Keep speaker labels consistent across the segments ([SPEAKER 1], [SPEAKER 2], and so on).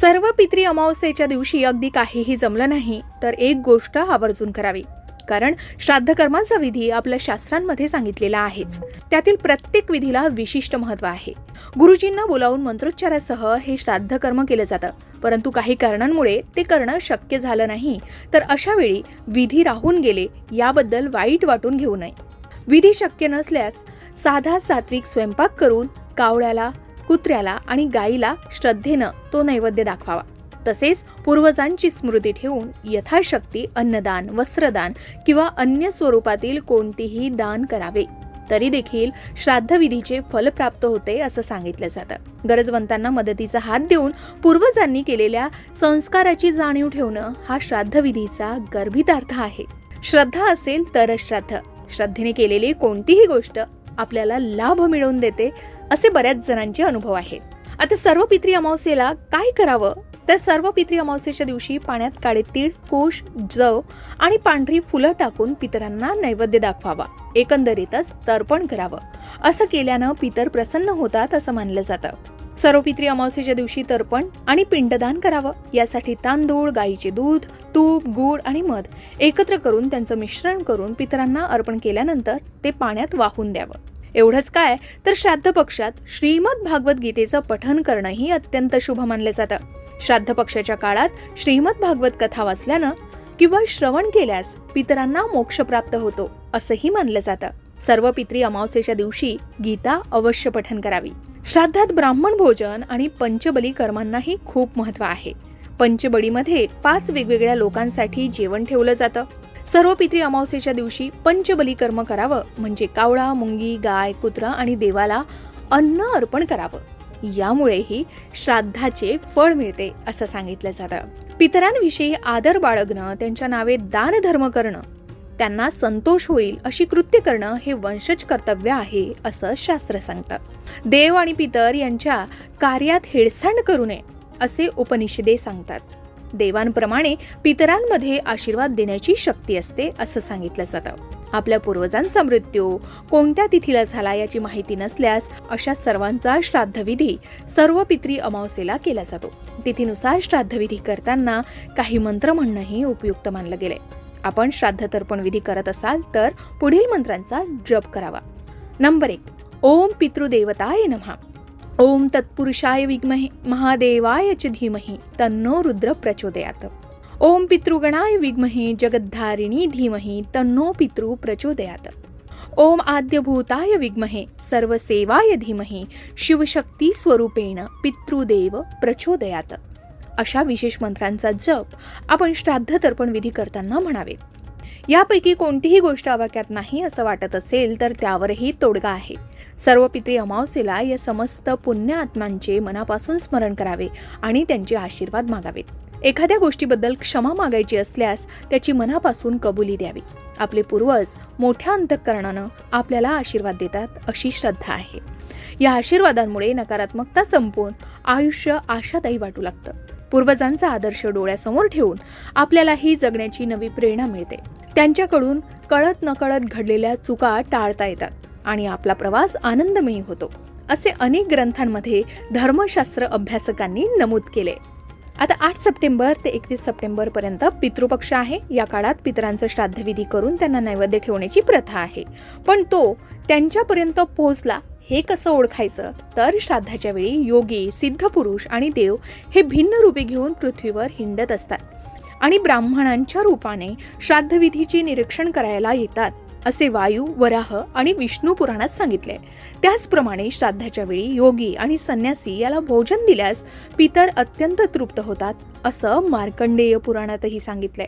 [SPEAKER 1] सर्व पित्री अमावस्येच्या दिवशी अगदी काहीही जमलं नाही तर एक गोष्ट आवर्जून करावी. कारण श्राद्धकर्माचा विधी आपल्या शास्त्रांमध्ये सांगितलेला आहेच. त्यातील प्रत्येक विधीला विशिष्ट महत्त्व आहे. गुरुजींना बोलावून मंत्रोच्चारासह हे श्राद्ध कर्म केलं जातं. परंतु काही कारणांमुळे ते करणं शक्य झालं नाही तर अशा वेळी विधी राहून गेले याबद्दल वाईट वाटून घेऊ नये. विधी शक्य नसल्यास साधा सात्विक स्वयंपाक करून कावळ्याला कुत्र्याला आणि गाईला श्रद्धेनं तो नैवेद्य दाखवावा. तसेच पूर्वजांची स्मृती ठेवून यथाशक्ती अन्नदान वस्त्रदान किंवा अन्य स्वरूपातील कोणतीही दान करावे. तरी देखील श्राद्धविधीचे फल प्राप्त होते असं सांगितलं जातं. गरजवंतांना मदतीचा हात देऊन पूर्वजांनी केलेल्या संस्काराची जाणीव ठेवणं हा श्राद्धविधीचा गर्भितार्थ आहे. श्रद्धा असेल तरच श्राद्ध. श्रद्धेने केलेली कोणतीही गोष्ट आपल्याला लाभ मिळवून देते असे बऱ्याच जणांचे अनुभव आहेत. आता सर्व पित्री अमावस्येला काय करावं? तर सर्व पित्री अमावस्येच्या दिवशी पाण्यात काळे तीळ कोश जव आणि पांढरी फुलं टाकून पितरांना नैवेद्य दाखवावा. एकंदरीतच तर्पण करावं. असं केल्यानं पितर प्रसन्न होतात असं मानलं जातं. सर्व पित्री अमावस्येच्या दिवशी तर्पण आणि पिंडदान करावं. यासाठी तांदूळ गाईचे दूध तूप गूळ आणि मध एकत्र करून त्यांचं मिश्रण करून पितरांना अर्पण केल्यानंतर ते पाण्यात वाहून द्यावं. एवढंच काय तर श्राद्ध पक्षात श्रीमद भागवत गीतेचं पठन करणंही अत्यंत शुभ मानलं जातं. श्राद्ध पक्षाच्या काळात श्रीमद भागवत कथा वाचल्यानं किंवा श्रवण केल्यास पितरांना मोक्ष प्राप्त होतो असंही मानलं जातं. सर्व पित्री अमावस्येच्या दिवशी गीता अवश्य पठन करावी. श्राद्धात ब्राह्मण भोजन आणि पंचबली कर्मांनाही खूप महत्त्व आहे. पंचबळीमध्ये पाच वेगवेगळ्या लोकांसाठी जेवण ठेवलं जातं. सर्व पित्री अमावस्येच्या दिवशी पंचबली कर्म करावं म्हणजे कावळा मुंगी गाय कुत्रा आणि देवाला अन्न अर्पण करावं. यामुळेही श्राद्धाचे फळ मिळते असं सांगितलं जातं. पितरांविषयी आदर बाळगणं त्यांच्या नावे दानधर्म करणं त्यांना संतोष होईल अशी कृत्य करणं हे वंशज कर्तव्य आहे असं शास्त्र सांगतं. देव आणि पितर यांच्या कार्यात हेळसांड करू नये असे उपनिषदे सांगतात. देवांप्रमाणे पितरांमध्ये आशीर्वाद देण्याची शक्ती असते असं सांगितलं जातं. आपल्या पूर्वजांचा मृत्यू कोणत्या तिथीला झाला याची माहिती नसल्यास अशा सर्वांचा श्राद्धविधी सर्व पित्री अमावस्येला केला जातो. तिथीनुसार श्राद्धविधी करताना काही मंत्र म्हणणंही उपयुक्त मानलं गेलंय. आपण श्राद्ध तर्पण विधी करत असाल तर पुढील मंत्रांचा जप करावा. नंबर एक ओम पितृदेवताय नमः. ओम तत्पुरुषाय विद्महे महादेवाय च धीमहि तन्नो रुद्र प्रचोदयात. ओम पितृगणाय विद्महे जगद्धारिणी धीमहि तन्नो पितृ प्रचोदयात. ओम आद्यभूताय विद्महे सर्वसेवाय धीमहि शिवशक्ती स्वरूपेण पितृदेव प्रचोदयात. अशा विशेष मंत्रांचा जप आपण श्राद्ध तर्पण विधी करताना म्हणावे यापैकी कोणतीही गोष्ट अवाक्यात नाही असं वाटत असेल तर त्यावरही तोडगा आहे. सर्व पित्री अमावस्येला या समस्त पुण्य आत्मांचे मनापासून स्मरण करावे आणि त्यांचे आशीर्वाद मागावेत. एखाद्या गोष्टीबद्दल क्षमा मागायची असल्यास त्याची मनापासून कबुली द्यावी. आपले पूर्वज मोठ्या अंतःकरणानं आपल्याला आशीर्वाद देतात अशी श्रद्धा आहे. या आशीर्वादांमुळे नकारात्मकता संपून आयुष्य आशादायी वाटू लागतं. पूर्वजांचा आदर्श डोळ्यासमोर ठेवून आपल्यालाही जगण्याची नवी प्रेरणा मिळते. त्यांच्याकडून कळत नकळत घडलेल्या चुका टाळता येतात. आणि आपला प्रवास आनंदमयी होतो असे अनेक ग्रंथांमध्ये धर्मशास्त्र अभ्यासकांनी नमूद केले. आता आठ सप्टेंबर ते एकवीस सप्टेंबर पर्यंत पितृपक्ष आहे. या काळात पितरांचं श्राद्धविधी करून त्यांना नैवेद्य ठेवण्याची प्रथा आहे. पण तो त्यांच्यापर्यंत पोहोचला हे कसं ओळखायचं? तर श्राद्धाच्या वेळी योगी सिद्ध पुरुष आणि देव हे भिन्न रूपे घेऊन पृथ्वीवर हिंडत असतात आणि ब्राह्मणांच्या रूपाने श्राद्धविधीचे निरीक्षण करायला येतात. असे वायू वराह आणि विष्णू पुराणात सांगितले. त्याचप्रमाणे श्राद्धाच्या वेळी योगी आणि संन्यासी याला भोजन दिल्यास पितर अत्यंत तृप्त होतात असं मार्कंडेय पुराणातही सांगितलंय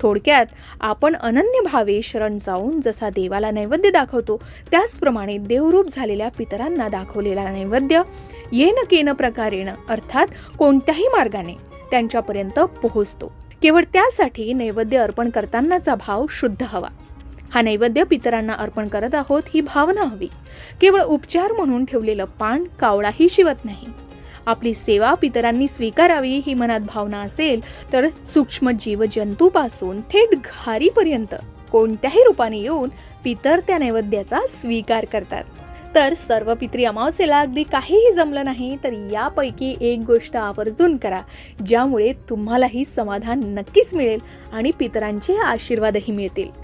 [SPEAKER 1] थोडक्यात आपण अनन्य भावे शरण जाऊन जसा देवाला नैवेद्य दाखवतो त्याचप्रमाणे देवरूप झालेल्या पितरांना दाखवलेला नैवेद्य येन केन प्रकारेण अर्थात कोणत्याही मार्गाने त्यांच्यापर्यंत पोहोचतो. केवळ त्यासाठी नैवेद्य अर्पण करतानाचा भाव शुद्ध हवा. हा नैवेद्य पितरांना अर्पण करत आहोत ही भावना हवी. केवळ उपचार म्हणून ठेवलेलं पान कावळाही शिवत नाही. आपली सेवा पितरांनी स्वीकारावी ही मनात भावना असेल तर सूक्ष्म जीव जंतूपासून थेट घारीपर्यंत कोणत्याही रूपाने येऊन पितर त्या नैवेद्याचा स्वीकार करतात. तर सर्व पित्री अमावस्येला अगदी काहीही जमलं नाही तर यापैकी एक गोष्ट आवर्जून करा ज्यामुळे तुम्हालाही समाधान नक्कीच मिळेल आणि पितरांचे आशीर्वादही मिळतील.